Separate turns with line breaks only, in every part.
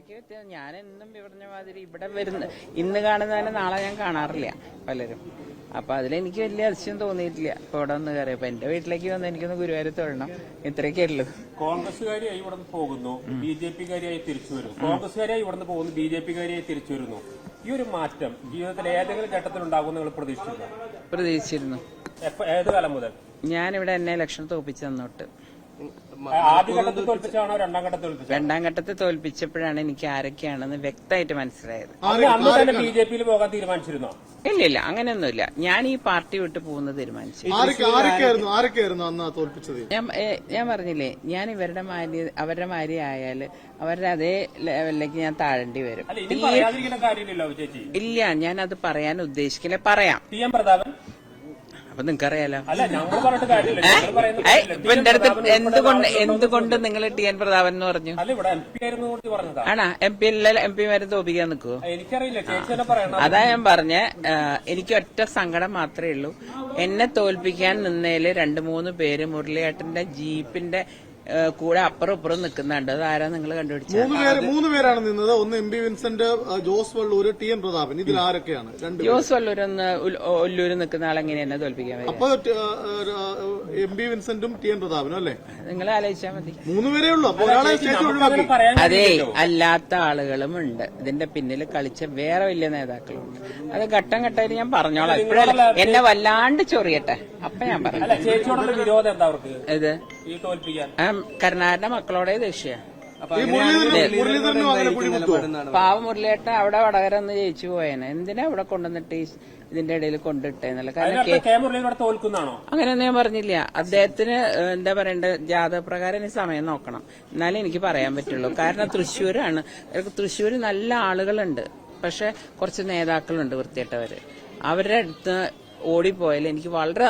ഇടയ്ക്ക് വ്യത്യാസം ഞാൻ എന്നും പറഞ്ഞ മാതിരി ഇവിടെ വരുന്ന ഇന്ന് കാണുന്നതിനെ നാളെ ഞാൻ കാണാറില്ല പലരും. അപ്പൊ അതിലെനിക്ക് വലിയ അതിശയം തോന്നിയിട്ടില്ല. ഇപ്പൊ ഇവിടെ വന്ന് കയറിയപ്പോ എന്റെ വീട്ടിലേക്ക് വന്ന് എനിക്കൊന്ന് ഗുരുവായൂർ തൊഴണം. ഇത്രയൊക്കെ ഉള്ളൂ.
കോൺഗ്രസ്സുകാരിയായി ഇവിടെ പോകുന്നു. ബി ജെ പിക്കാരിയായി തിരിച്ചു വരുന്നു. കോൺഗ്രസ്സുകാരിയായി ഇവിടെ പോകുന്നു ബി ജെ പിക്കാരിയായി തിരിച്ചു വരുന്നു. ഈ ഒരു മാറ്റം ജീവിതത്തിൽ ഏതെങ്കിലും ഘട്ടത്തിൽ ഉണ്ടാകുമെന്ന് നിങ്ങൾ പ്രതീക്ഷിച്ചു
പ്രതീക്ഷിച്ചിരുന്നു.
ഏത് കാലം മുതൽ?
ഞാനിവിടെ എന്നെ ഇലക്ഷൻ തോപ്പിച്ചു തന്നോട്ട്.
രണ്ടാം ഘട്ടത്തിൽ തോൽപ്പിച്ചത്?
രണ്ടാം ഘട്ടത്തിൽ തോൽപ്പിച്ചപ്പോഴാണ് എനിക്ക് ആരൊക്കെയാണെന്ന് വ്യക്തമായിട്ട് മനസ്സിലായത്.
ബി ജെ പിയിൽ പോകാൻ തീരുമാനിച്ചിരുന്നോ?
ഇല്ല ഇല്ല അങ്ങനെയൊന്നുമില്ല. ഞാൻ ഈ പാർട്ടി വിട്ട് പോകുന്നത് തീരുമാനിച്ചു. ഞാൻ ഞാൻ പറഞ്ഞില്ലേ ഞാൻ ഇവരുടെ മാര്യ അവരുടെ മാര്യ ആയാൽ അവരുടെ അതേ ലെവലിലേക്ക് ഞാൻ താഴേണ്ടി വരും. ഇല്ല ഞാൻ അത് പറയാൻ ഉദ്ദേശിക്കില്ല പറയാം. ഏ,
കാര്യമില്ല.
ഇപ്പൊ എന്റെ അടുത്ത് എന്തുകൊണ്ട് എന്തുകൊണ്ട് നിങ്ങൾ ടി എൻ പ്രതാപൻ എന്ന് പറഞ്ഞു? ആണാ? എം പി എല്ലാ എം പിമാരെ തോപ്പിക്കാൻ നിൽക്കുവോ അതാ ഞാൻ പറഞ്ഞ എനിക്ക് ഒറ്റ സങ്കടം മാത്രമേ ഉള്ളൂ. എന്നെ തോൽപ്പിക്കാൻ നിന്നേൽ രണ്ട് മൂന്ന് പേര് മുരളിയേട്ടന്റെ ജീപ്പിന്റെ കൂടെ അപ്പുറം ഇപ്പുറം നിൽക്കുന്നുണ്ട് അതാരാ ആരാ നിങ്ങൾ കണ്ടുപിടിച്ചത്?
മൂന്ന് പേര് മൂന്ന് പേരാണ് നിന്നത്. ഒന്ന് M P Vincent Jose Vallur T M Prathapan. ഇതിൽ ആരൊക്കെയാണ്? രണ്ട്
ജോസ് ഒന്ന് ഒല്ലൂര് നിൽക്കുന്ന ആളെങ്ങനെ എന്നെ തോൽപ്പിക്കാൻ
അപ്പൊ എം പി വിൻസെന്റും ടി എം പ്രതാപനും അല്ലേ?
നിങ്ങൾ ആലോചിച്ചാൽ മതി.
മൂന്ന് പേരേ ഉള്ളൂ. അപ്പൊ ഒരാളെ സ്റ്റേറ്റ് ഒഴിവാക്കി
അതെ അല്ലാത്ത ആളുകളും ഉണ്ട്. ഇതിന്റെ പിന്നിൽ കളിച്ച വേറെ വലിയ നേതാക്കളുണ്ട്. അത് ഘട്ടം ഘട്ടമായിട്ട് ഞാൻ പറഞ്ഞോളാം. ഇപ്പോഴല്ല എന്നെ വല്ലാണ്ട് ചൊറിയട്ടെ. അപ്പൊ ഞാൻ പറയാം
ചേച്ചിയോടുള്ള വിരോധം എന്താ അവർക്ക്?
ഇത് കരുണാകരന്റെ മക്കളോടെ ദേഷ്യ. പാവ മുരളിയേട്ട അവിടെ വടകര ഒന്ന് ജയിച്ചു പോയേനെ. എന്തിനാ അവിടെ കൊണ്ടുവന്നിട്ട് ഈ ഇതിന്റെ ഇടയിൽ കൊണ്ടിട്ടേന്നല്ല കാരണം
തോൽക്കുന്നാണോ?
അങ്ങനെയൊന്നും ഞാൻ പറഞ്ഞില്ല. അദ്ദേഹത്തിന് എന്താ പറയണ്ട ജാതപ്രകാരം ഈ സമയം നോക്കണം. എന്നാലേ എനിക്ക് പറയാൻ പറ്റുള്ളൂ. കാരണം തൃശ്ശൂരാണ്. തൃശ്ശൂർ നല്ല ആളുകളുണ്ട്. പക്ഷെ കുറച്ച് നേതാക്കളുണ്ട് വൃത്തിയിട്ടവര് അവരുടെ അടുത്ത് ഓടിപ്പോയാൽ എനിക്ക് വളരെ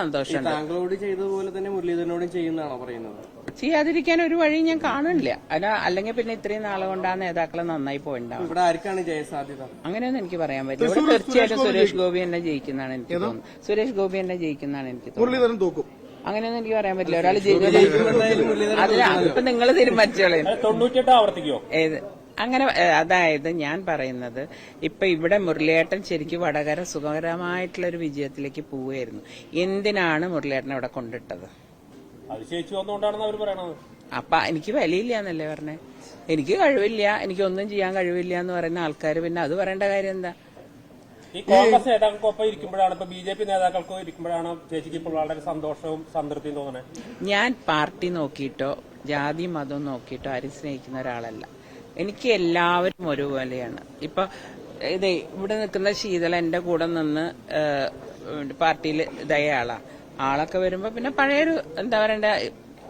താങ്കളോട് ചെയ്തതുപോലെ തന്നെ മുരളീധരനോടും ചെയ്യുന്നതാണോ പറയുന്നത്?
ചെയ്യാതിരിക്കാൻ ഒരു വഴി ഞാൻ കാണുന്നില്ല. അല്ല അല്ലെങ്കിൽ പിന്നെ ഇത്രയും നാളെ കൊണ്ട് ആ നേതാക്കളെ നന്നായി പോയിണ്ടാവും.
ഇവിടെ ആർക്കാണ് ജയസാധ്യത?
അങ്ങനെയൊന്നും എനിക്ക് പറയാൻ പറ്റില്ല. ഇവിടെ തീർച്ചയായിട്ടും സുരേഷ് ഗോപി. എന്നെ ജയിക്കുന്നതാണ് എനിക്ക് തോന്നുന്നത്. സുരേഷ് ഗോപി എന്നെ ജയിക്കുന്നതാണ് എനിക്ക് തോന്നുന്നത്.
മുരളീധരൻ തോക്കും.
അങ്ങനെയൊന്നും എനിക്ക് പറയാൻ പറ്റില്ല. ഒരാൾ അതിന് അതിപ്പോ നിങ്ങൾ തീരുമാനിച്ചോളേ
തൊണ്ണൂറ്റെട്ട് ആവർത്തിക്കോ?
ഏത്? അങ്ങനെ അതായത് ഞാൻ പറയുന്നത് ഇപ്പൊ ഇവിടെ മുരളിയേട്ടൻ ശരിക്കും വടകര സുഖകരമായിട്ടുള്ള ഒരു വിജയത്തിലേക്ക് പോവുകയായിരുന്നു. എന്തിനാണ് മുരളിയേട്ടനെ ഇവിടെ കൊണ്ടിട്ടത്? അപ്പൊ എനിക്ക് വിലയില്ല എന്നല്ലേ പറഞ്ഞേ? എനിക്ക് കഴിവില്ല എനിക്ക് ഒന്നും ചെയ്യാൻ കഴിവില്ല എന്ന് പറയുന്ന ആൾക്കാർ പിന്നെ അത് പറയേണ്ട കാര്യം എന്താ?
ഈ കോൺഗ്രസ് നേതാക്കൾക്കൊപ്പം ഇരിക്കുമ്പോഴാണ് ഇപ്പൊ ബി ജെ പി നേതാക്കൾക്കും ഇരിക്കുമ്പോഴാണ് ചേച്ചിക്ക് ഇപ്പോൾ വളരെ സന്തോഷവും സംതൃപ്തിയും തോന്നുന്നത്
ഞാൻ പാർട്ടി നോക്കിയിട്ടോ ജാതി മതം നോക്കിയിട്ടോ ആരും സ്നേഹിക്കുന്ന ഒരാളല്ല. എനിക്ക് എല്ലാവരും ഒരുപോലെയാണ്. ഇപ്പൊ ഇത് ഇവിടെ നിൽക്കുന്ന ശീതള എന്റെ കൂടെ നിന്ന് പാർട്ടിയിൽ ഇതായ ആളാ. ആളൊക്കെ വരുമ്പോ പിന്നെ പഴയൊരു എന്താ പറയണ്ട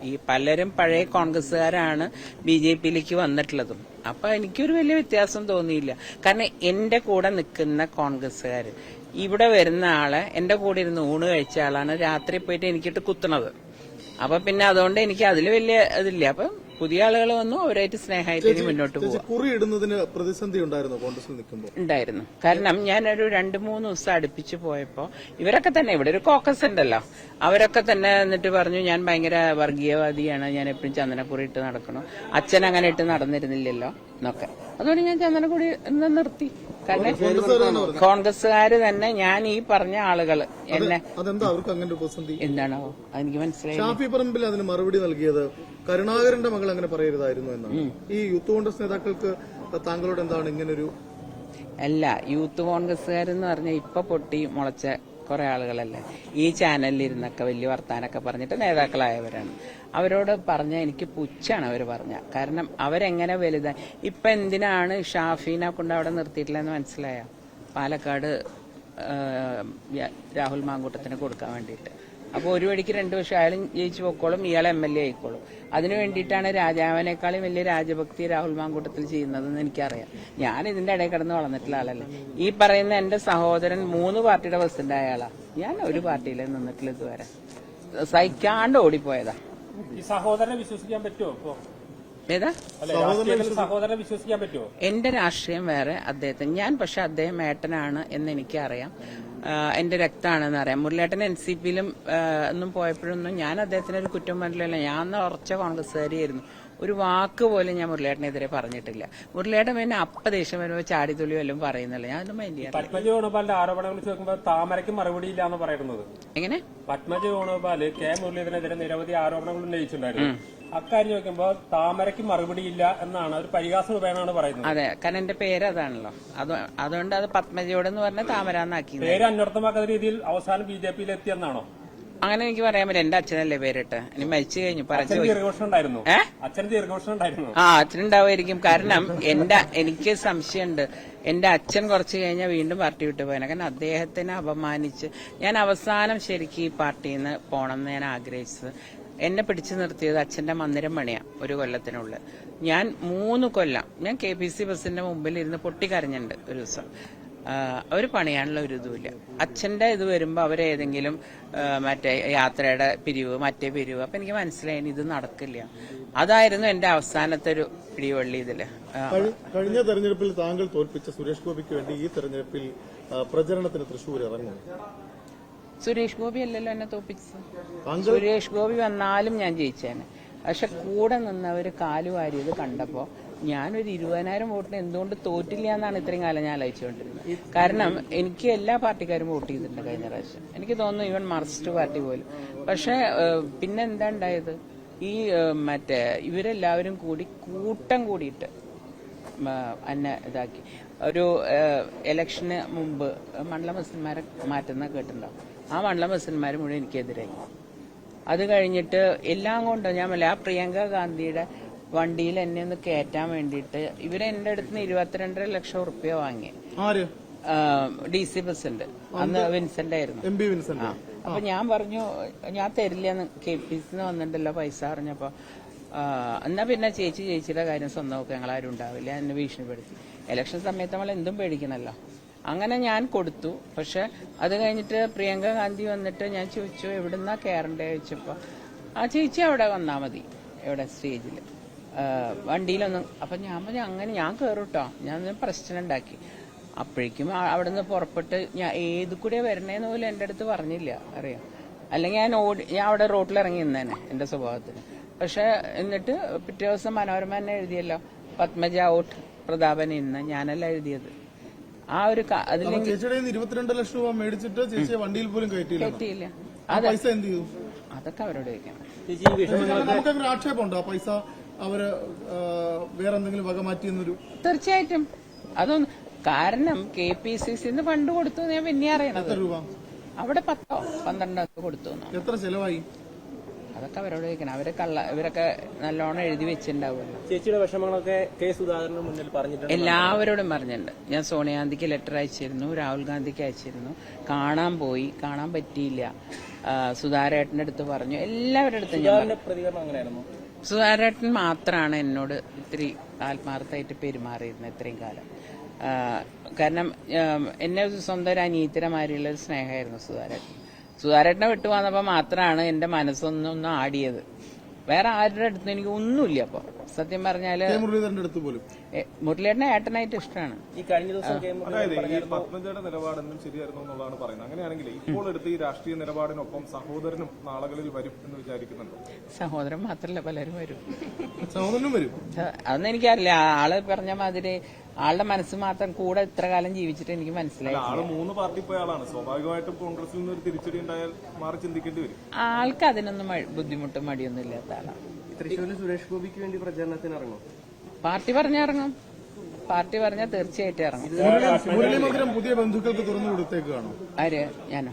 ഈ പലരും പഴയ കോൺഗ്രസ്സുകാരാണ് ബി ജെ പിയിലേക്ക് വന്നിട്ടുള്ളതും. അപ്പൊ എനിക്കൊരു വലിയ വ്യത്യാസം തോന്നിയില്ല. കാരണം എന്റെ കൂടെ നിൽക്കുന്ന കോൺഗ്രസ്സുകാര് ഇവിടെ വരുന്ന ആളെ എന്റെ കൂടെ ഇരുന്ന് ഊണ് കഴിച്ച ആളാണ് രാത്രി പോയിട്ട് എനിക്കിട്ട് കുത്തണത്. അപ്പൊ പിന്നെ അതുകൊണ്ട് എനിക്ക് അതിൽ വലിയ ഇതില്ല. അപ്പൊ പുതിയ ആളുകൾ വന്നു അവരായിട്ട് സ്നേഹമായിട്ട് മുന്നോട്ട് പോകും
കുറി ഇടുന്നതിന് പ്രതിസന്ധി ഉണ്ടായിരുന്നു കോൺഗ്രസിൽ നിൽക്കുമ്പോൾ?
ഉണ്ടായിരുന്നു. കാരണം ഞാനൊരു രണ്ട് മൂന്ന് ദിവസം അടുപ്പിച്ച് പോയപ്പോ ഇവരൊക്കെ തന്നെ ഇവിടെ ഒരു കോക്കസ് ഉണ്ടല്ലോ. അവരൊക്കെ തന്നെ എന്നിട്ട് പറഞ്ഞു ഞാൻ ഭയങ്കര വർഗീയവാദിയാണ്. ഞാൻ എപ്പോഴും ചന്ദനക്കുറി ഇട്ട് നടക്കണം? അച്ഛൻ അങ്ങനെ ഇട്ട് നടന്നിരുന്നില്ലല്ലോ എന്നൊക്കെ. അതുകൊണ്ട് ഞാൻ ചന്ദനക്കുറി ഇന്ന് നിർത്തി. കാരണം കോൺഗ്രസ്സുകാര് തന്നെ ഞാൻ ഈ പറഞ്ഞ ആളുകൾ. എന്നെ
അതെന്താ അവർക്ക് അങ്ങനെ ഒരു പ്രതിസന്ധി?
എന്താണോ? എനിക്ക് മനസ്സിലായി
ഷാഫി പറമ്പിൽ അതിന് മറുപടി നൽകിയത് കരുണാകരന്റെ മകൾ അങ്ങനെ പറയരുതായിരുന്നു എന്നാണ്. ഈ യൂത്ത് കോൺഗ്രസ് നേതാക്കൾക്ക് താങ്കളോട് എന്താണ് ഇങ്ങനൊരു
അല്ല യൂത്ത് കോൺഗ്രസ്സുകാരെന്ന് പറഞ്ഞാൽ ഇപ്പൊ പൊട്ടി മുളച്ച കുറെ ആളുകളല്ലേ? ഈ ചാനലിൽ ഇരുന്നൊക്കെ വലിയ വർത്താനൊക്കെ പറഞ്ഞിട്ട് നേതാക്കളായവരാണ്. അവരോട് പറഞ്ഞ എനിക്ക് പുച്ഛാണ് അവർ പറഞ്ഞ. കാരണം അവരെങ്ങനെ വലുതാ ഇപ്പൊ എന്തിനാണ് ഷാഫീനെ കൊണ്ട് അവിടെ നിർത്തിയിട്ടില്ലെന്ന് മനസ്സിലായ? പാലക്കാട് രാഹുൽ മാങ്കൂട്ടത്തിന് കൊടുക്കാൻ വേണ്ടിയിട്ട്. അപ്പോൾ ഒരു വഴിക്ക് രണ്ടു വർഷം അയാളും ജയിച്ചു പൊക്കോളും ഇയാൾ എം എൽ എ ആയിക്കോളും. അതിനു വേണ്ടിയിട്ടാണ് രാജാവിനേക്കാളും വലിയ രാജഭക്തി രാഹുൽ മാങ്കൂട്ടത്തിൽ ചെയ്യുന്നതെന്ന് എനിക്കറിയാം. ഞാൻ ഇതിന്റെ ഇടയിൽ കിടന്ന് വളർന്നിട്ടുള്ള ആളല്ലേ. ഈ പറയുന്ന എന്റെ സഹോദരൻ മൂന്ന് പാർട്ടിയുടെ പ്രസിഡന്റ് ആയ ആളാ. ഞാൻ ഒരു പാർട്ടിയിലേ നിന്നിട്ടില്ല ഇതുവരെ. സഹിക്കാണ്ട് ഓടിപ്പോയതാ.
ഈ സഹോദരനെ വിശ്വസിക്കാൻ പറ്റുമോ ഇപ്പോ
ഏതാ?
സഹോദരനെ വിശ്വസിക്കാൻ പറ്റുമോ
എന്റെ രാഷ്ട്രീയം വേറെ അദ്ദേഹത്തിന് ഞാൻ പക്ഷെ അദ്ദേഹം ഏട്ടനാണ് എന്ന് എനിക്കറിയാം എന്റെ രക്തമാണെന്ന് അറിയാം. മുരളിയേട്ടൻ എൻ സി പിയിലും ഒന്നും പോയപ്പോഴൊന്നും ഞാൻ അദ്ദേഹത്തിന് ഒരു കുറ്റം പറഞ്ഞില്ല ഞാൻ ഉറച്ച കോൺഗ്രസ്സുകാരിയായിരുന്നു. ഒരു വാക്ക് പോലും ഞാൻ മുരളിയേട്ടനെതിരെ പറഞ്ഞിട്ടില്ല. മുരളിയേട്ടൻ പിന്നെ അപ്പ ദേഷ്യം വരുമ്പോൾ ചാടിത്തുള്ളി വല്ലതും പറയുന്നില്ല? ഞാൻ മൈൻഡ് ചെയ്യാറില്ല.
പത്മജ വേണുഗോപാലിന്റെ ആരോപണങ്ങൾ വെച്ച് നോക്കുമ്പോൾ താമരയ്ക്ക് മറുപടി ഇല്ല എന്ന് പറയുന്നത്.
എങ്ങനെ?
പത്മജ വേണുഗോപാൽ കെ മുരളീധരനെതിരെ നിരവധി ആരോപണങ്ങൾ ഉന്നയിച്ചിട്ടുണ്ടായിരുന്നു. അക്കാര്യം നോക്കുമ്പോൾ താമരയ്ക്ക് മറുപടി ഇല്ല എന്നാണ് ഒരു പരിഹാസ രൂപേണാണ് പറയുന്നത്.
അതെ കാരണം എന്റെ പേര് അതാണല്ലോ. അത് അതുകൊണ്ട് അത് പത്മജയോടെന്ന് പറഞ്ഞ താമരാന്നാക്കി
പേര് അന്വർത്ഥമാക്കുന്ന രീതിയിൽ അവസാനം ബി ജെ പിയിൽ എത്തിയെന്നാണോ
അങ്ങനെ എനിക്ക് പറയാൻ പറ്റില്ല. എന്റെ അച്ഛനല്ലേ പേരിട്ട്. ഇനി മരിച്ചു കഴിഞ്ഞു പറഞ്ഞു ആ അച്ഛനുണ്ടാവുമായിരിക്കും. കാരണം എന്റെ എനിക്ക് സംശയമുണ്ട്. എന്റെ അച്ഛൻ കുറച്ച് കഴിഞ്ഞാൽ വീണ്ടും പാർട്ടി വിട്ടു പോയനെ. കാരണം അദ്ദേഹത്തിനെ അപമാനിച്ച് ഞാൻ അവസാനം ശരിക്കും ഈ പാർട്ടിയിൽ നിന്ന് പോകണം എന്ന് ഞാൻ ആഗ്രഹിച്ചത്. എന്നെ പിടിച്ചു നിർത്തിയത് അച്ഛന്റെ മന്ദിരം പണിയാ ഒരു കൊല്ലത്തിനുള്ളിൽ ഞാൻ മൂന്ന് കൊല്ലം ഞാൻ കെ പി സി ബസിന്റെ മുമ്പിൽ ഇരുന്ന് പൊട്ടിക്കരഞ്ഞിട്ടുണ്ട് ഒരു ദിവസം. അവർ പണിയാനുള്ള ഒരു ഇതുമില്ല. അച്ഛന്റെ ഇത് വരുമ്പോൾ അവരേതെങ്കിലും മറ്റേ യാത്രയുടെ പിരിവ് മറ്റേ പിരിവ്. അപ്പൊ എനിക്ക് മനസ്സിലായി ഇത് നടക്കില്ല. അതായിരുന്നു എന്റെ അവസാനത്തെ ഒരു പിടിവള്ളി
ഇതിൽ. കഴിഞ്ഞ തെരഞ്ഞെടുപ്പിൽ താങ്കൾ തോൽപ്പിച്ച സുരേഷ് ഗോപിക്ക് വേണ്ടി ഈ തെരഞ്ഞെടുപ്പിൽ പ്രചരണത്തിന് തൃശ്ശൂർ ഇറങ്ങും.
സുരേഷ് ഗോപി അല്ലല്ലോ എന്നെ
തോൽപ്പിച്ചത്.
സുരേഷ് ഗോപി വന്നാലും ഞാൻ ജയിച്ചേനെ. പക്ഷെ കൂടെ നിന്നവര് കാലുവാരിയത് കണ്ടപ്പോ ഞാനൊരു ഇരുപതിനായിരം വോട്ടിന് എന്തുകൊണ്ട് തോറ്റില്ല എന്നാണ് ഇത്രയും കാലം ഞാൻ അയച്ചുകൊണ്ടിരുന്നത് കാരണം എനിക്ക് എല്ലാ പാർട്ടിക്കാരും വോട്ട് ചെയ്തിട്ടുണ്ട് കഴിഞ്ഞ പ്രാവശ്യം. എനിക്ക് തോന്നുന്നു ഈവൻ മാർക്സിസ്റ്റ് പാർട്ടി പോലും. പക്ഷെ പിന്നെ എന്താ ഉണ്ടായത്? ഈ മറ്റേ ഇവരെല്ലാവരും കൂടി കൂട്ടം കൂടിയിട്ട് അന്ന ഇതാക്കി. ഒരു എലക്ഷന് മുമ്പ് മണ്ഡല മസിന്മാരെ മാറ്റുന്ന കേട്ടിട്ടുണ്ടാവും ആ മണ്ഡല മസിന്മാർ മുഴുവൻ എനിക്കെതിരായി. അത് കഴിഞ്ഞിട്ട് എല്ലാം കൊണ്ടും ഞാൻ ആ പ്രിയങ്ക ഗാന്ധിയുടെ വണ്ടിയിൽ എന്നെ ഒന്ന് കയറ്റാൻ വേണ്ടിയിട്ട് ഇവർ എന്റെ അടുത്ത് നിന്ന് ഇരുപത്തിരണ്ടര ലക്ഷം ഉറുപ്പ്യ വാങ്ങി. ഡി സി ബസ് ഉണ്ട് അന്ന് വിൻസെന്റ് ആയിരുന്നു.
M B Vincent.
അപ്പൊ ഞാൻ പറഞ്ഞു ഞാൻ തരില്ല കെ പി സിന്ന് വന്നിട്ടല്ലോ പൈസ അറിഞ്ഞപ്പോ എന്നാ പിന്നെ ചേച്ചി ചേച്ചിയുടെ കാര്യം സ്വന്തം നോക്കുക ഞങ്ങൾ ആരും ഉണ്ടാവില്ല. എന്നെ ഭീഷണിപ്പെടുത്തി. ഇലക്ഷൻ സമയത്ത് നമ്മൾ എന്തും പേടിക്കണല്ലോ. അങ്ങനെ ഞാൻ കൊടുത്തു. പക്ഷെ അത് കഴിഞ്ഞിട്ട് പ്രിയങ്ക ഗാന്ധി വന്നിട്ട് ഞാൻ ചോദിച്ചു എവിടുന്നാ കയറണ്ടേ ചോദിച്ചപ്പോ ആ ചേച്ചി അവിടെ വന്നാ മതി. എവിടെ? സ്റ്റേജിൽ വണ്ടിയിലൊന്നും. അപ്പൊ ഞാൻ പറഞ്ഞു അങ്ങനെ ഞാൻ കയറും കേട്ടോ ഞാൻ പ്രശ്നം ഉണ്ടാക്കി അപ്പോഴേക്കും അവിടെ അവിടുന്ന് പുറപ്പെട്ട് ഞാൻ ഏത് കൂടെ വരണേന്ന് പോലും എന്റെ അടുത്ത് പറഞ്ഞില്ല. അറിയാം? അല്ലെങ്കിൽ ഞാൻ ഓടി ഞാൻ അവിടെ റോട്ടിൽ ഇറങ്ങി നിന്നേനെ എന്റെ സ്വഭാവത്തിന്. പക്ഷെ എന്നിട്ട് പിറ്റേ ദിവസം മനോരമ തന്നെ എഴുതിയല്ലോ പത്മജ ഔട്ട് പ്രതാപൻ ഇന്ന്. ഞാനല്ല എഴുതിയത്. ആ ഒരു
നിന്ന് ഇരുപത്തിരണ്ട് ലക്ഷം രൂപ മേടിച്ചിട്ട് ചേച്ചിയെ വണ്ടിയിൽ പോലും കയറ്റിയില്ല. പൈസ എന്ത് ചെയ്തു
അതൊക്കെ അവരോട് ചോദിക്കണം
ആക്ഷേപമുണ്ട് ആ പൈസ? അവർ വേറെ എന്തെങ്കിലും വക മാറ്റിയെന്നൊരു
തീർച്ചയായിട്ടും. അതൊന്നും കാരണം കെ പി സി സിന്ന് ഫണ്ട് കൊടുത്തു ഞാൻ പിന്നെ അറിയണത്.
എത്ര രൂപ?
അവിടെ പത്തോ പന്ത്രണ്ടോ ഒക്കെ കൊടുത്തു എന്ന്.
എത്ര ചെലവായി?
അതൊക്കെ അവരോട് ചോദിക്കണം. അവരെ കള്ള ഇവരൊക്കെ നല്ലോണം എഴുതി വെച്ചിട്ടുണ്ടാവുമല്ലോ.
ചേച്ചിയുടെ വിഷമങ്ങളൊക്കെ കെ സുധാകരന് മുന്നിൽ പറഞ്ഞിട്ടുണ്ട്.
എല്ലാവരോടും പറഞ്ഞിട്ടുണ്ട്. ഞാൻ സോണിയാഗാന്ധിക്ക് ലെറ്റർ അയച്ചിരുന്നു രാഹുൽ ഗാന്ധിക്ക് അയച്ചിരുന്നു. കാണാൻ പോയി. കാണാൻ പറ്റിയില്ല. സുധാരേട്ടന്റെ അടുത്ത് പറഞ്ഞു. എല്ലാവരുടെ അടുത്തും ഞാൻ പറഞ്ഞു.
സുധാകരന്റെ പ്രതികരണം അങ്ങനെയായിരുന്നു
സുധാരേട്ടൻ മാത്രമാണ് എന്നോട് ഇത്തിരി ആത്മാർത്ഥമായിട്ട് പെരുമാറിയിരുന്നത് ഇത്രയും കാലം. കാരണം എന്നെ സ്വന്തം ഒരു അനീത്തിരമാരിയുള്ള ഒരു സ്നേഹമായിരുന്നു സുധാരേട്ടൻ സുധാരേട്ടനെ വിട്ടു വന്നപ്പോൾ മാത്രമാണ് എന്റെ മനസ്സൊന്നൊന്ന് ആടിയത്. വേറെ ആരുടെ അടുത്തും എനിക്ക് ഒന്നുമില്ല അപ്പോൾ സത്യം പറഞ്ഞാൽ
കെ മുരളീധരന്റെ അടുത്ത് പോലും.
എ, മുരളിയേട്ടനെ ഏട്ടനായിട്ട് ഇഷ്ടമാണ്
ഈ കഴിഞ്ഞ ദിവസം കെ
അതായത് ഈ പത്മജയുടെ നിലപാടെന്നും ശരിയായിരുന്നു എന്നുള്ളതാണ് പറയുന്നത്. അങ്ങനെയാണെങ്കിൽ ഇപ്പോൾ എടുത്ത ഈ രാഷ്ട്രീയ നിലപാടിനൊപ്പം സഹോദരനും നാളുകളിൽ വരും എന്ന് വിചാരിക്കുന്നുണ്ടോ?
സഹോദരൻ മാത്രല്ല പലരും വരും.
സഹോദരനും വരും.
അതൊന്നും എനിക്കറിയില്ല. ആൾ പറഞ്ഞ മാതിരി ആളുടെ മനസ്സ് മാത്രം കൂടെ ഇത്ര കാലം ജീവിച്ചിട്ട് എനിക്ക് മനസ്സിലായി
ആൾ മൂന്ന് പാർട്ടി പോയ ആളാണ്. സ്വാഭാവികമായിട്ടും കോൺഗ്രസിൽ നിന്ന് ഒരു തിരിച്ചടി ഉണ്ടായാൽ മാറി ചിന്തിക്കേണ്ടി വരും.
ആൾക്ക് അതിനൊന്നും ബുദ്ധിമുട്ടും മടിയൊന്നും ഇല്ലാത്ത ആളാണ്
തൃശ്ശൂരിൽ സുരേഷ് ഗോപിക്ക് വേണ്ടി പ്രചാരണത്തിന് ഇറങ്ങും.
പാർട്ടി പറഞ്ഞിറങ്ങും പാർട്ടി പറഞ്ഞാൽ തീർച്ചയായിട്ടും ഇറങ്ങും.
പുതിയ ബന്ധുക്കൾക്ക് തുറന്നു കൊടുത്തേക്കാണോ
ആര്? ഞാനോ?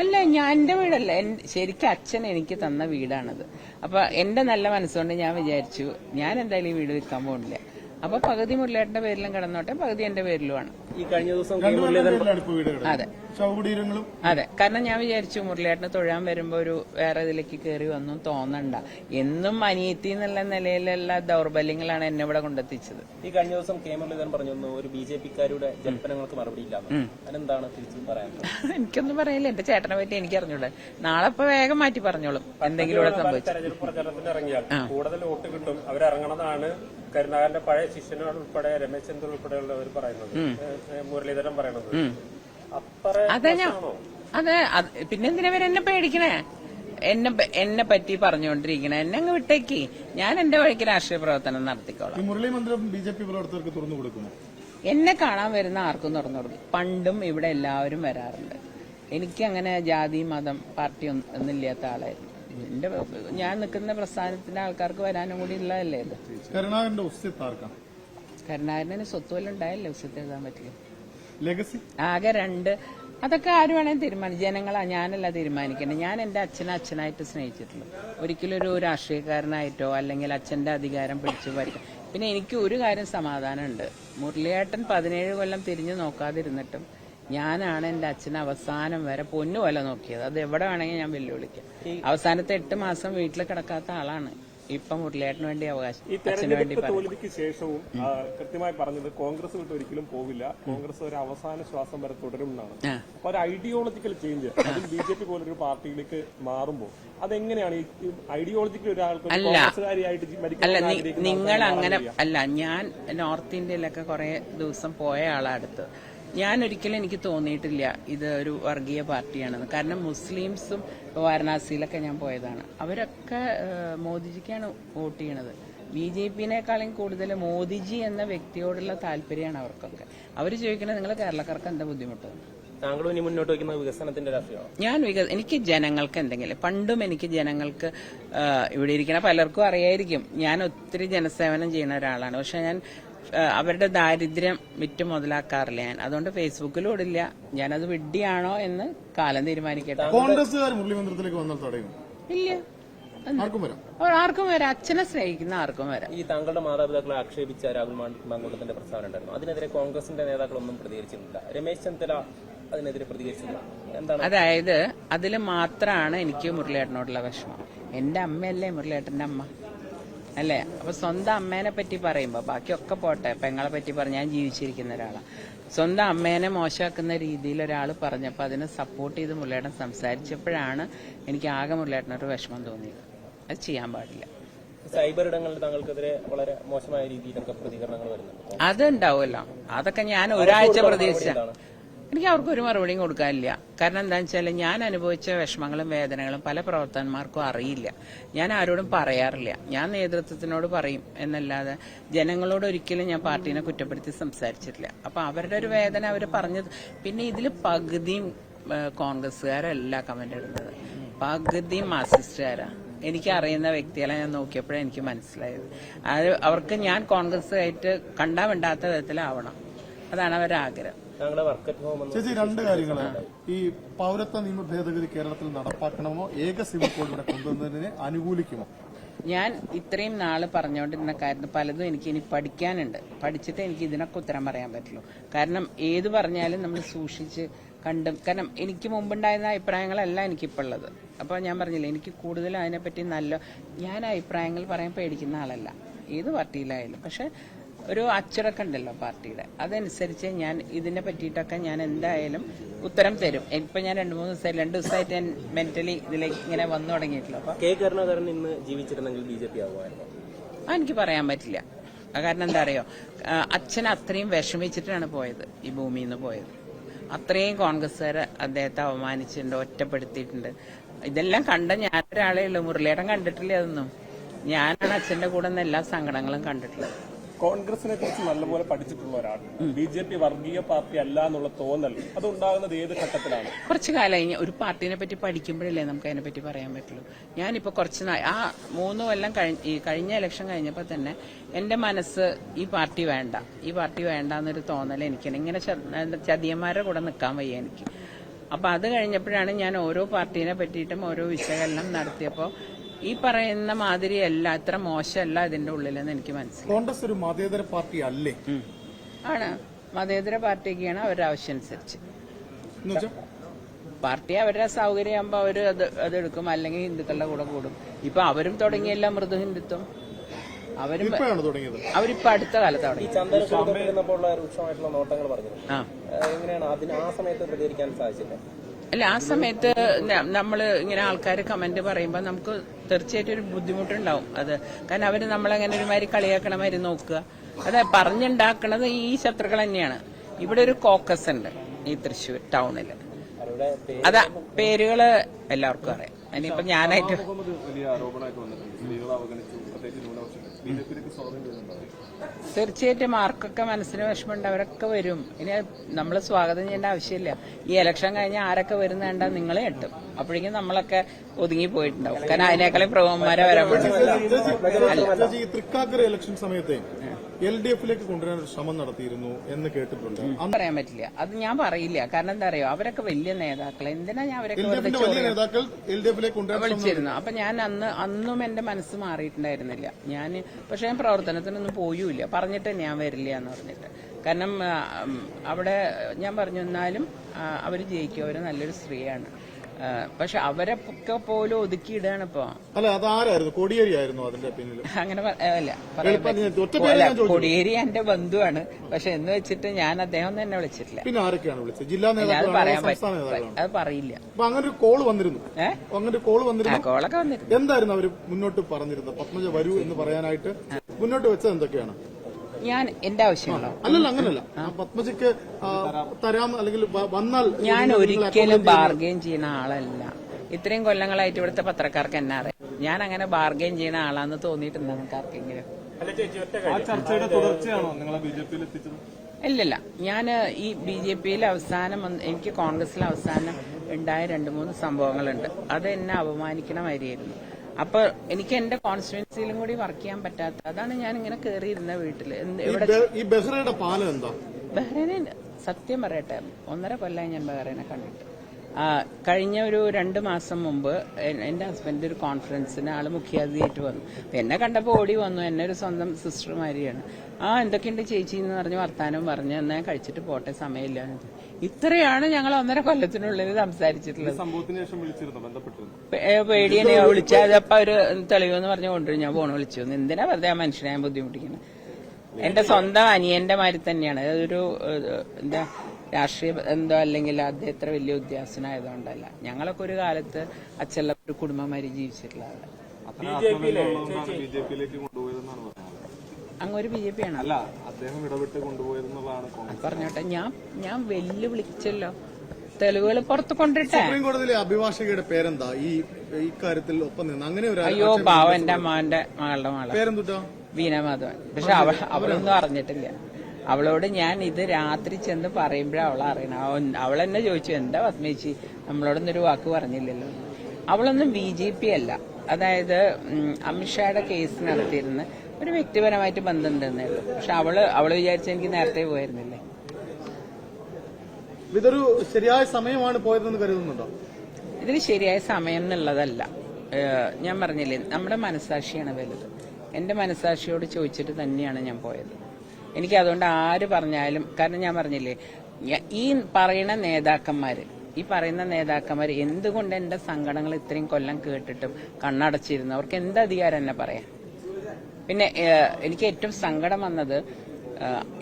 അല്ല ഞാൻ എന്റെ വീടല്ല ശരിക്കും അച്ഛൻ എനിക്ക് തന്ന വീടാണത്. അപ്പൊ എന്റെ നല്ല മനസ്സുകൊണ്ട് ഞാൻ വിചാരിച്ചു ഞാൻ എന്തായാലും ഈ വീട് വിൽക്കാൻ പോകുന്നില്ല. അപ്പൊ പകുതി മുരളിയേട്ടന്റെ പേരിലും കിടന്നോട്ടെ പകുതി എന്റെ പേരിലുമാണ്.
ഈ കഴിഞ്ഞ ദിവസം കെ മുരളീധരൻ
അതെ. അതെ. കാരണം ഞാൻ വിചാരിച്ചു മുരളിയേട്ടന് തൊഴാൻ വരുമ്പോ ഒരു വേറെ ഇതിലേക്ക് കയറി വന്നു തോന്നണ്ട. എന്നും അനിയത്തി എന്നുള്ള നിലയിലുള്ള ദൗർബല്യങ്ങളാണ് എന്നെ ഇവിടെ കൊണ്ടെത്തിച്ചത്.
ഈ കഴിഞ്ഞ ദിവസം കെ മുരളീധരൻ പറഞ്ഞു "ഒന്ന് ഒരു ബി ജെ പിക്കാരുടെ ജൽപ്പനങ്ങൾക്ക് മറുപടി അതെന്താണ് തിരിച്ചു പറയാനുള്ളത്
എനിക്കൊന്നും പറയില്ല. എന്റെ ചേട്ടനെ പറ്റി എനിക്ക് അറിഞ്ഞൂടെ. നാളെ ഇപ്പൊ വേഗം മാറ്റി പറഞ്ഞോളും. എന്തെങ്കിലും ഇവിടെ സംഭവിച്ചു.
കൂടുതൽ വോട്ട് കിട്ടും. അവരിറങ്ങണതാണ് കരുണാകരന്റെ പഴയ ശിഷ്യനോട് ഉൾപ്പെടെ രമേശ് ചന്ദ്ര ഉൾപ്പെടെയുള്ളവർ പറയുന്നത്. മുരളീധരൻ പറയുന്നത്. അത്ര
അതെ ഞാൻ അതെ അത് പിന്നെന്തിനാ എന്നെ പേടിക്കണേ? എന്നെ എന്നെ പറ്റി പറഞ്ഞുകൊണ്ടിരിക്കണ. എന്നെ അങ്ങ് വിട്ടേക്ക്. ഞാൻ എന്റെ വഴിക്ക് രാഷ്ട്രീയ പ്രവർത്തനം നടത്തിക്കോളാം.
ഈ മുരളി മന്ദിരം ബി ജെ പി പ്രവർത്തകർക്ക് തുറന്നു കൊടുക്കുന്നു
എന്നെ കാണാൻ വരുന്ന ആർക്കും തുറന്നു കൊടുക്കും. പണ്ടും ഇവിടെ എല്ലാവരും വരാറുണ്ട്. എനിക്ക് അങ്ങനെ ജാതി മതം പാർട്ടി ഒന്നും ഒന്നുമില്ലാത്ത ആളായിരുന്നു. എന്റെ ഞാൻ നിൽക്കുന്ന പ്രസ്ഥാനത്തിന്റെ ആൾക്കാർക്ക് വരാനും കൂടി ഉള്ളതല്ലേ ഇത്?
കരുണാകരന്റെ ആർക്കാണ്?
കരുണാകരന് സ്വത്ത് വല്ലതും ഉണ്ടായല്ലേ ഉച്ചത്ത് എഴുതാൻ പറ്റില്ല
ലെഗസി
ആകെ രണ്ട്. അതൊക്കെ ആര് വേണേലും തീരുമാനിക്കും ജനങ്ങളാ ഞാനല്ല തീരുമാനിക്കേണ്ടത് ഞാൻ എന്റെ അച്ഛനെ അച്ഛനായിട്ട് സ്നേഹിച്ചിട്ടുള്ളൂ. ഒരിക്കലും ഒരു രാഷ്ട്രീയക്കാരനായിട്ടോ അല്ലെങ്കിൽ അച്ഛന്റെ അധികാരം പിടിച്ചു പറ്റും പിന്നെ എനിക്ക് ഒരു കാര്യം സമാധാനമുണ്ട്. മുരളിയേട്ടൻ പതിനേഴ് കൊല്ലം തിരിഞ്ഞു നോക്കാതിരുന്നിട്ടും ഞാനാണ് എന്റെ അച്ഛൻ അവസാനം വരെ പൊന്നു പോലെ നോക്കിയത്. അത് എവിടെ വേണമെങ്കിൽ ഞാൻ വെല്ലുവിളിക്കാം. അവസാനത്തെ എട്ട് മാസം വീട്ടിൽ കിടക്കാത്ത ആളാണ്. ഇപ്പൊ മുരളിയേട്ടന് വേണ്ടി അവകാശം
ഈ
അച്ഛന്
തെരഞ്ഞെടുപ്പ് തോൽവിക്ക് ശേഷവും കൃത്യമായി പറഞ്ഞത് കോൺഗ്രസ് വിട്ട് ഒരിക്കലും പോവില്ല. കോൺഗ്രസ് ഒരു അവസാന ശ്വാസം വരെ തുടരും എന്നാണ്. അപ്പൊ ഒരു ഐഡിയോളജിക്കൽ ചേഞ്ച് അതിൽ ബി ജെ പി പോലൊരു പാർട്ടിയിലേക്ക് മാറുമ്പോൾ അതെങ്ങനെയാണ് ഈ ഐഡിയോളജിക്കൽ ഒരാൾക്ക്
അല്ല.
കോൺഗ്രസ്സുകാരിയായിട്ട് ജി-
അല്ല നിങ്ങൾ അങ്ങനെ അല്ല ഞാൻ നോർത്ത് ഇന്ത്യയിലൊക്കെ കുറെ ദിവസം പോയ ആളാ അടുത്ത്. ഞാൻ ഒരിക്കലും എനിക്ക് തോന്നിയിട്ടില്ല ഇത് ഒരു വർഗീയ പാർട്ടിയാണെന്ന്. കാരണം മുസ്ലിംസും വാരണാസിയിലൊക്കെ ഞാൻ പോയതാണ്. അവരൊക്കെ മോദിജിക്കാണ് വോട്ട് ചെയ്യണത്. ബി ജെ പിന്നേക്കാളും കൂടുതൽ മോദിജി എന്ന വ്യക്തിയോടുള്ള താല്പര്യമാണ് അവർക്കൊക്കെ. അവർ ചോദിക്കുന്നത് നിങ്ങൾ കേരളക്കാർക്ക് എന്താ ബുദ്ധിമുട്ട്?
താങ്കളും ഇനി മുന്നോട്ട് വയ്ക്കുന്ന വികസനത്തിന്റെ രാഷ്ട്രീയമാണ്
ഞാൻ വികസനം എനിക്ക് ജനങ്ങൾക്ക് എന്തെങ്കിലും പണ്ടും എനിക്ക് ജനങ്ങൾക്ക് ഇവിടെ ഇരിക്കണ പലർക്കും അറിയായിരിക്കും. ഞാൻ ഒത്തിരി ജനസേവനം ചെയ്യുന്ന ഒരാളാണ്. പക്ഷെ ഞാൻ അവരുടെ ദാരിദ്ര്യം വിറ്റ് മുതലാക്കാറില്ല ഞാൻ. അതുകൊണ്ട് ഫേസ്ബുക്കിലും ഇടില്ല ഞാനത് വിഡ്ഢിയാണോ എന്ന് കാലം തീരുമാനിക്കട്ടെ.
കോൺഗ്രസ്സുകാർ വന്നാൽ തടയും.
ഇല്ല.
ആർക്കും വരാം.
ആർക്കും വരാം. അച്ഛനെ സ്നേഹിക്കുന്ന ആർക്കും വരാം.
ഈ താങ്കളുടെ മാതാപിതാക്കളെ ആക്ഷേപിച്ച രാഹുൽ മാങ്കൂട്ടത്തിന്റെ പ്രസ്താവന ഉണ്ടായിരുന്നു. അതിനെതിരെ കോൺഗ്രസിന്റെ നേതാക്കളൊന്നും പ്രതികരിച്ചിട്ടില്ല രമേശ് ചെന്നിത്തല അതിനെതിരെ പ്രതികരിച്ചില്ല എന്താണ്?
അതായത് അതിൽ മാത്രമാണ് എനിക്ക് മുരളിയേട്ടനോടുള്ള വിഷമം. എന്റെ അമ്മയല്ലേ മുരളിയേട്ടന്റെ അമ്മ? അല്ലേ? അപ്പൊ സ്വന്തം അമ്മേനെ പറ്റി പറയുമ്പോ ബാക്കിയൊക്കെ പോട്ടെ പെങ്ങളെ പറ്റി പറഞ്ഞ ഞാൻ ജീവിച്ചിരിക്കുന്ന ഒരാളാണ് സ്വന്തം അമ്മേനെ മോശമാക്കുന്ന രീതിയിൽ ഒരാൾ പറഞ്ഞപ്പോൾ അതിനെ സപ്പോർട്ട് ചെയ്ത് മുല്ലേട്ടൻ സംസാരിച്ചപ്പോഴാണ് എനിക്ക് ആകെ മുല്ലേട്ടനൊരു വിഷമം തോന്നിയത്. അത് ചെയ്യാൻ പാടില്ല.
സൈബർ ഇടങ്ങളിൽ താങ്കൾക്കെതിരെ വളരെ മോശമായ രീതിയിലൊക്കെ പ്രതികരണങ്ങൾ വരുന്നുണ്ട്.
അതുണ്ടാവുമല്ലോ. അതൊക്കെ ഞാൻ ഒരാഴ്ച പ്രതീക്ഷിച്ച എനിക്ക് അവർക്ക് ഒരു മറുപടിയും കൊടുക്കാനില്ല. കാരണം എന്താണെന്ന് വെച്ചാൽ ഞാൻ അനുഭവിച്ച വിഷമങ്ങളും വേദനകളും പല പ്രവർത്തകന്മാർക്കും അറിയില്ല. ഞാൻ ആരോടും പറയാറില്ല. ഞാൻ നേതൃത്വത്തിനോട് പറയും എന്നല്ലാതെ ജനങ്ങളോട് ഒരിക്കലും ഞാൻ പാർട്ടീനെ കുറ്റപ്പെടുത്തി സംസാരിച്ചിട്ടില്ല. അപ്പൊ അവരുടെ ഒരു വേദന അവർ പറഞ്ഞത് പിന്നെ ഇതിൽ പകുതിയും കോൺഗ്രസ്സുകാരല്ല കമന്റ് ഇടുന്നത്. പകുതിയും മാർസിസ്റ്റുകാരാണ് എനിക്ക് അറിയുന്ന വ്യക്തികളെ ഞാൻ നോക്കിയപ്പോഴേ എനിക്ക് മനസ്സിലായത്. അത് അവർക്ക് ഞാൻ കോൺഗ്രസ്സുമായിട്ട് കണ്ടാ വേണ്ടാത്ത വിധത്തിലാവണം. അതാണ് അവരുടെ ആഗ്രഹം
താങ്കളുടെ വർക്ക് അറ്റ് ഹോം എന്ന്
ചേച്ചി രണ്ട് കാര്യങ്ങൾ. ഈ പൗരത്വ നിയമ ഭേദഗതി കേരളത്തിൽ നടപ്പാക്കണമോ? ഏക സിവിൽ കോഡ് ഇവിടെ കൊണ്ടുവന്നതിനെ അനുകൂലിക്കുമോ?
ഞാൻ ഇത്രയും നാൾ പറഞ്ഞുകൊണ്ടിരുന്ന കാര്യം പലതും എനിക്ക് ഇനി പഠിക്കാനുണ്ട്. പഠിച്ചിട്ട് എനിക്ക് ഇതിനൊക്കെ ഉത്തരം പറയാൻ പറ്റുള്ളൂ. കാരണം ഏത് പറഞ്ഞാലും നമ്മൾ സൂക്ഷിച്ച് കണ്ടും. കാരണം എനിക്ക് മുമ്പുണ്ടായിരുന്ന അഭിപ്രായങ്ങളല്ല എനിക്കിപ്പോൾ ഉള്ളത്. അപ്പോൾ ഞാൻ പറഞ്ഞില്ലേ എനിക്ക് കൂടുതലും അതിനെപ്പറ്റി നല്ല ഞാൻ അഭിപ്രായങ്ങൾ പറയാൻ പേടിക്കുന്ന ആളല്ല. ഏത് പാർട്ടിയിലായാലും. പക്ഷെ ഒരു അച്ചടക്കം ഉണ്ടല്ലോ പാർട്ടിയുടെ. അതനുസരിച്ച് ഞാൻ ഇതിനെ പറ്റിയിട്ടൊക്കെ ഞാൻ എന്തായാലും ഉത്തരം തരും. ഇപ്പൊ ഞാൻ രണ്ടു മൂന്ന് ദിവസം രണ്ടു ദിവസമായിട്ട് ഞാൻ മെന്റലി ഇതിലേക്ക് ഇങ്ങനെ വന്നു തുടങ്ങിയിട്ടുള്ളൂ. അപ്പൊ
കെ കരുണാകരൻ ഇന്ന് ജീവിച്ചിരുന്നെങ്കിൽ ബി ജെ പി ആകുമായിരുന്നു
ആ, എനിക്ക് പറയാൻ പറ്റില്ല. കാരണം എന്താ അറിയോ? അച്ഛൻ അത്രയും വിഷമിച്ചിട്ടാണ് പോയത് ഈ ഭൂമിയിൽ നിന്ന് പോയത്. അത്രയും കോൺഗ്രസ്സുകാർ അദ്ദേഹത്തെ അവമാനിച്ചിട്ടുണ്ട് ഒറ്റപ്പെടുത്തിയിട്ടുണ്ട്. ഇതെല്ലാം കണ്ട ഞാനൊരാളേ ഉള്ളൂ. മുരളിയേട്ടൻ കണ്ടിട്ടില്ല അതൊന്നും? ഞാനാണ് അച്ഛന്റെ കൂടെ നിന്ന് എല്ലാ സങ്കടങ്ങളും കണ്ടിട്ടുള്ളത്.
കോൺഗ്രസിനെ കുറിച്ച് നല്ലപോലെ പഠിച്ചിട്ടുള്ള ഒരാൾ. ബി ജെ പി വർഗീയ പാർട്ടി അല്ല എന്നുള്ള തോന്നൽ അത് ഉണ്ടാകുന്നത് ഏത് ഘട്ടത്തിലാണ്?
കുറച്ചു കാലം കഴിഞ്ഞ ഒരു പാർട്ടിനെ പറ്റി പഠിക്കുമ്പോഴല്ലേ നമുക്ക് അതിനെ പറ്റി പറയാൻ പറ്റുള്ളൂ. ഞാനിപ്പോ കുറച്ച് ആ മൂന്ന് കൊല്ലം കഴിഞ്ഞ കഴിഞ്ഞ ഇലക്ഷൻ കഴിഞ്ഞപ്പോൾ തന്നെ എന്റെ മനസ്സ് ഈ പാർട്ടി വേണ്ട ഈ പാർട്ടി വേണ്ട എന്നൊരു തോന്നൽ എനിക്ക് ഇങ്ങനെ ചതിയന്മാരുടെ കൂടെ നിൽക്കാൻ വയ്യ എനിക്ക്. അപ്പൊ അത് കഴിഞ്ഞപ്പോഴാണ് ഞാൻ ഓരോ പാർട്ടീനെ പറ്റിയിട്ടും ഓരോ വിശകലനം നടത്തിയപ്പോൾ ഈ പറയുന്ന മാതിരിയല്ല അത്ര മോശമല്ല ഇതിന്റെ ഉള്ളിലെന്ന് എനിക്ക് മനസ്സിലായി.
കോൺഗ്രസ് ഒരു മതേതര പാർട്ടി അല്ലേ
ആണ്. മതേതര പാർട്ടിക്കാണ് അവരുടെ ആവശ്യം അനുസരിച്ച് പാർട്ടി അവരുടെ സൗകര്യമാകുമ്പോൾ അവർ അത് അതെടുക്കും അല്ലെങ്കിൽ ഹിന്ദുക്കളുടെ കൂടെ കൂടും. ഇപ്പൊ അവരും തുടങ്ങിയല്ല മൃദു ഹിന്ദുത്വം. അവരും അവരിപ്പോ അടുത്ത കാലത്ത്
ഈ
തുടങ്ങി
ചന്ദ്രശേഖരൻ ഇരുന്നപ്പോൾ രൂക്ഷമായിട്ടുള്ള നോട്ടങ്ങൾ പറഞ്ഞിരുന്നു.
ആ
എങ്ങനെയാണ് അതിന് ആ സമയത്ത് പ്രതികരിക്കാൻ സാധിച്ചില്ല?
അല്ല ആ സമയത്ത് നമ്മൾ ഇങ്ങനെ ആൾക്കാർ കമന്റ് പറയുമ്പോൾ നമുക്ക് തീർച്ചയായിട്ടും ഒരു ബുദ്ധിമുട്ടുണ്ടാവും അത്. കാരണം അവർ നമ്മളങ്ങനെ ഒരുമാതിരി കളിയാക്കണ മാതിരി നോക്കുക. അത് പറഞ്ഞുണ്ടാക്കണത് ഈ ശത്രുക്കൾ തന്നെയാണ്. ഇവിടെ ഒരു കോക്കസ് ഉണ്ട് ഈ തൃശ്ശൂർ ടൗണിൽ അതാ പേരുകൾ എല്ലാവർക്കും അറിയാം. ഇനിയിപ്പോ ഞാനായിട്ട്
വലിയ വന്നിട്ടുണ്ട്. പ്രത്യേകിച്ച്
തീർച്ചയായിട്ടും ആർക്കൊക്കെ മനസ്സിന് വിഷമമുണ്ട് അവരൊക്കെ വരും ഇനി നമ്മൾ സ്വാഗതം ചെയ്യേണ്ട ആവശ്യമില്ല ഈ ഇലക്ഷൻ കഴിഞ്ഞാൽ ആരൊക്കെ വരുന്ന വേണ്ട നിങ്ങളെ എട്ടും അപ്പോഴേക്കും നമ്മളൊക്കെ ഒതുങ്ങി പോയിട്ടുണ്ടാവും കാരണം അതിനേക്കാളും പ്രഭവന്മാരെ വരാൻ പറ്റും
ഇലക്ഷൻ സമയത്തെ എൽ ഡി എഫിലേക്ക് കൊണ്ടുവരാൻ ഒരു ശ്രമം നടത്തിയിരുന്നു എന്ന് കേട്ടിട്ടുണ്ട്.
പറയാൻ പറ്റില്ല. അത് ഞാൻ പറയില്ല. കാരണം എന്താ അറിയോ? അവരൊക്കെ വലിയ നേതാക്കൾ എന്തിനാ ഞാൻ അവരൊക്കെ
വലിയ
ചോദ്യം
നേതാക്കൾ എൽ ഡി എഫിലേക്ക് കൊണ്ടുവരാൻ ശ്രമം
വിളിച്ചിരുന്നു. അപ്പൊ ഞാൻ അന്ന് അന്നും എന്റെ മനസ്സ് മാറിയിട്ടുണ്ടായിരുന്നില്ല. ഞാൻ പക്ഷെ ഞാൻ പ്രവർത്തനത്തിനൊന്നും പോയൂല പറഞ്ഞിട്ട് ഞാൻ വരില്ല എന്ന് പറഞ്ഞിട്ട്. കാരണം അവിടെ ഞാൻ പറഞ്ഞു എന്നാലും അവർ ജയിക്കും. അവർ നല്ലൊരു സ്ത്രീയാണ്. പക്ഷെ അവരെ ഒക്കെ പോലും ഒതുക്കിയിടുകയാണ് ഇപ്പൊ.
അല്ല അതാരായിരുന്നു? കോടിയേരി ആയിരുന്നു അതിന്റെ പിന്നിൽ
അങ്ങനെ പ- ഏ, അല്ല പറയാൻ
ഒറ്റ
പറ്റില്ല.
പേര്
അല്ല,
ചോദിച്ചു.
കൊടിയേരി എന്റെ ബന്ധുവാണ്. പക്ഷെ എന്ന് വെച്ചിട്ട് ഞാൻ അദ്ദേഹം തന്നെ വിളിച്ചിട്ടില്ല.
പിന്നെ ആരൊക്കെയാണ് വിളിച്ചത്? ജില്ലാ
അത്
നേതാക്കളാണോ സംസ്ഥാന
പറ്റില്ല
നേതാക്കളാണോ?
അത് പറയില്ല.
അപ്പൊ അങ്ങനെ ഒരു കോൾ വന്നിരുന്നു.
ഏ?
അങ്ങനെ ഒരു കോൾ
ആ
വന്നിരുന്നു
കോളൊക്കെ വന്നിരുന്നു.
എന്തായിരുന്നു അവർ മുന്നോട്ട് പറഞ്ഞിരുന്നത്? പത്മജ വരൂ എന്ന് പറയാനായിട്ട് മുന്നോട്ട് വെച്ചത് എന്തൊക്കെയാണ്?
ഞാൻ എന്റെ ആവശ്യമുണ്ടോ
അല്ലല്ല അങ്ങനല്ല. പത്മജിക്ക് തരാം അല്ലെങ്കിൽ വന്നാൽ
ഞാൻ ഒരിക്കലും ബാർഗെയിൻ ചെയ്യുന്ന ആളല്ല. ഇത്രയും കൊല്ലങ്ങളായിട്ട് ഇവിടുത്തെ പത്രക്കാർക്ക് എന്നെ അറിയാം. ഞാൻ അങ്ങനെ ബാർഗെയിൻ ചെയ്യുന്ന ആളാന്ന് തോന്നിയിട്ടുണ്ട്
പിയിൽ
ഇല്ലില്ല. ഞാൻ ഈ ബി ജെ പിയിൽ അവസാനം എനിക്ക് കോൺഗ്രസിൽ അവസാനം ഉണ്ടായ രണ്ട് മൂന്ന് സംഭവങ്ങളുണ്ട്. അത് എന്നെ അപമാനിക്കണമായിരുന്നു അപ്പൊ എനിക്ക് എന്റെ കോൺസ്റ്റിറ്റ്യുവൻസിയിലും കൂടി വർക്ക് ചെയ്യാൻ പറ്റാത്ത അതാണ് ഞാൻ ഇങ്ങനെ കയറിയിരുന്ന വീട്ടിൽ
ബഹ്റൈൻ പാലം എന്താ?
സത്യം പറയട്ടെ ഒന്നര കൊല്ലായി ഞാൻ ബഹ്റൈനെ കണ്ടിട്ട്. കഴിഞ്ഞ ഒരു രണ്ട് മാസം മുമ്പ് എന്റെ എന്റെ ഹസ്ബൻഡ് ഒരു കോൺഫറൻസിന് ആൾ മുഖ്യാതിഥിയായിട്ട് വന്നു. അപ്പൊ എന്നെ കണ്ടപ്പോൾ ഓടി വന്നു. എന്നെ ഒരു സ്വന്തം സിസ്റ്റർമാരിയാണ് ആ എന്തൊക്കെയുണ്ട് ചേച്ചി എന്ന് പറഞ്ഞ് വർത്താനം പറഞ്ഞ് എന്നാൽ കഴിച്ചിട്ട് പോട്ടെ സമയമില്ല ഇത്രയാണ് ഞങ്ങൾ ഒന്നര കൊല്ലത്തിനുള്ളിൽ സംസാരിച്ചിട്ടുള്ളത്. പേടിയെ വിളിച്ചാൽ അപ്പൊ ഒരു തെളിവെന്ന് പറഞ്ഞ് കൊണ്ടുവരും. ഞാൻ ഫോൺ വിളിച്ചു. എന്തിനാ വെറുതെ ആ മനുഷ്യനെ ഞാൻ ബുദ്ധിമുട്ടിക്കുന്നത്? എന്റെ സ്വന്തം അനിയന്റെ മാതിരി തന്നെയാണ്. അതൊരു എന്താ രാഷ്ട്രീയ എന്തോ അല്ലെങ്കിൽ അദ്ദേഹം ഇത്ര വലിയ ഉദ്യാസനായതുകൊണ്ടല്ല. ഞങ്ങളൊക്കെ ഒരു കാലത്ത് അച്ഛല്ല ഒരു കുടുംബമാരി
ബി ജെ
അങ്ങ് ഒരു ബി ജെ പി ആണ്
അല്ല അദ്ദേഹം ഇടപെട്ട് കൊണ്ടുപോയതെന്നുള്ളതാണ്
പറഞ്ഞോട്ടെ ഞാൻ ഞാൻ വെല്ലുവിളിച്ചല്ലോ. തെളിവുകൾ പുറത്ത് കൊണ്ടിട്ടെ.
സുപ്രീം കോടതിയിലെ അഭിഭാഷകയുടെ പേരെന്താ? ഈ ഇക്കാര്യത്തിൽ ഒപ്പം നിന്ന്. അങ്ങനെ ഒരു
അയ്യോ പാവം എന്റെ അമ്മാന്റെ മകളുടെ മകളെ
പേരെന്തുട്ടാ?
വീണ മാധവൻ. പക്ഷെ അവരൊന്നും അവളൊന്നും അറിഞ്ഞിട്ടില്ല. അവളോട് ഞാൻ ഇത് രാത്രി ചെന്ന് പറയുമ്പോഴേ അവൾ അറിയണം. അവൾ എന്നെ ചോദിച്ചു എന്താ പത്മേച്ചി നമ്മളോടൊന്നൊരു വാക്ക് പറഞ്ഞില്ലല്ലോ. അവളൊന്നും ബി ജെ പി അല്ല. അതായത് അമിത്ഷായുടെ കേസ് നടത്തിയിരുന്ന ഒരു വ്യക്തിപരമായിട്ട് ബന്ധമുണ്ടെന്നേ ഉള്ളൂ. പക്ഷെ അവൾ അവൾ വിചാരിച്ച എനിക്ക് നേരത്തെ പോയിരുന്നില്ലേ.
ഇതൊരു ശരിയായ സമയമാണ് പോയതെന്ന് കരുതുന്നുണ്ടോ?
ഇതിന് ശരിയായ സമയം എന്നുള്ളതല്ല. ഞാൻ പറഞ്ഞില്ലേ നമ്മുടെ മനസാക്ഷിയാണ് വലുത്. എന്റെ മനസാക്ഷിയോട് ചോദിച്ചിട്ട് തന്നെയാണ് ഞാൻ പോയത്. എനിക്ക് അതുകൊണ്ട് ആര് പറഞ്ഞാലും കാരണം ഞാൻ പറഞ്ഞില്ലേ ഈ പറയുന്ന നേതാക്കന്മാര് ഈ പറയുന്ന നേതാക്കന്മാർ എന്തുകൊണ്ട് എന്റെ സങ്കടങ്ങൾ ഇത്രയും കൊല്ലം കേട്ടിട്ടും കണ്ണടച്ചിരുന്നു? അവർക്ക് എന്ത് അധികാരം എന്നെ പറയാൻ? പിന്നെ എനിക്ക് ഏറ്റവും സങ്കടം വന്നത്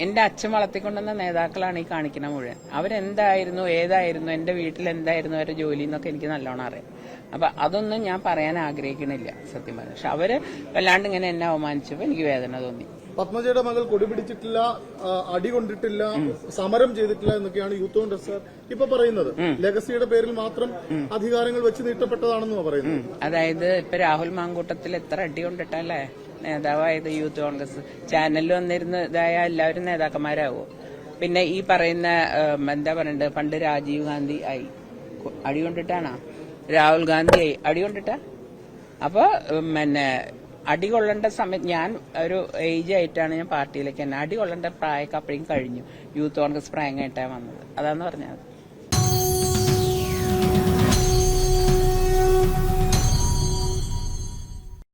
എന്റെ അച്ഛൻ വളർത്തിക്കൊണ്ടുവന്ന നേതാക്കളാണ് ഈ കാണിക്കുന്ന മുഴുവൻ. അവരെന്തായിരുന്നു ഏതായിരുന്നു എന്റെ വീട്ടിൽ എന്തായിരുന്നു അവരുടെ ജോലി എന്നൊക്കെ എനിക്ക് നല്ലോണം അറിയാം. അപ്പൊ അതൊന്നും ഞാൻ പറയാൻ ആഗ്രഹിക്കണില്ല സത്യം പറഞ്ഞു. പക്ഷെ അവർ വല്ലാണ്ട് ഇങ്ങനെ എന്നെ അവമാനിച്ചപ്പോ എനിക്ക് വേദന തോന്നി.
പത്മജയുടെ മകൾ കൊടി പിടിച്ചിട്ടില്ല അടി കൊണ്ടിട്ടില്ല സമരം ചെയ്തിട്ടില്ല എന്നൊക്കെയാണ് യൂത്ത് കോൺഗ്രസ് ഇപ്പൊ പറയുന്നത്. ലെഗസിയുടെ പേരിൽ മാത്രം അധികാരങ്ങൾ വെച്ച് നീട്ടപ്പെട്ടതാണെന്ന് പറയുന്നത്.
അതായത് ഇപ്പൊ രാഹുൽ മാങ്കൂട്ടത്തിൽ എത്ര അടി കൊണ്ടിട്ടല്ലേ നേതാവായത് യൂത്ത് കോൺഗ്രസ്. ചാനലിൽ വന്നിരുന്ന ഇതായ എല്ലാവരും നേതാക്കന്മാരാവോ? പിന്നെ ഈ പറയുന്ന എന്താ പറയണ്ടത് പണ്ട് രാജീവ് ഗാന്ധി ആയി. അടി കൊണ്ടിട്ടാണോ? രാഹുൽ ഗാന്ധി ആയി. അടി കൊണ്ടിട്ടാ? അപ്പൊ പിന്നെ അടി കൊള്ളേണ്ട സമയത്ത് ഞാൻ ഒരു ഏജ് ആയിട്ടാണ് ഞാൻ പാർട്ടിയിലേക്ക് തന്നെ അടി കൊള്ളേണ്ട പ്രായമൊക്കെ കഴിഞ്ഞു. യൂത്ത് കോൺഗ്രസ് പ്രായം കഴിഞ്ഞിട്ടാണ് വന്നത്. അതാന്ന് പറഞ്ഞത്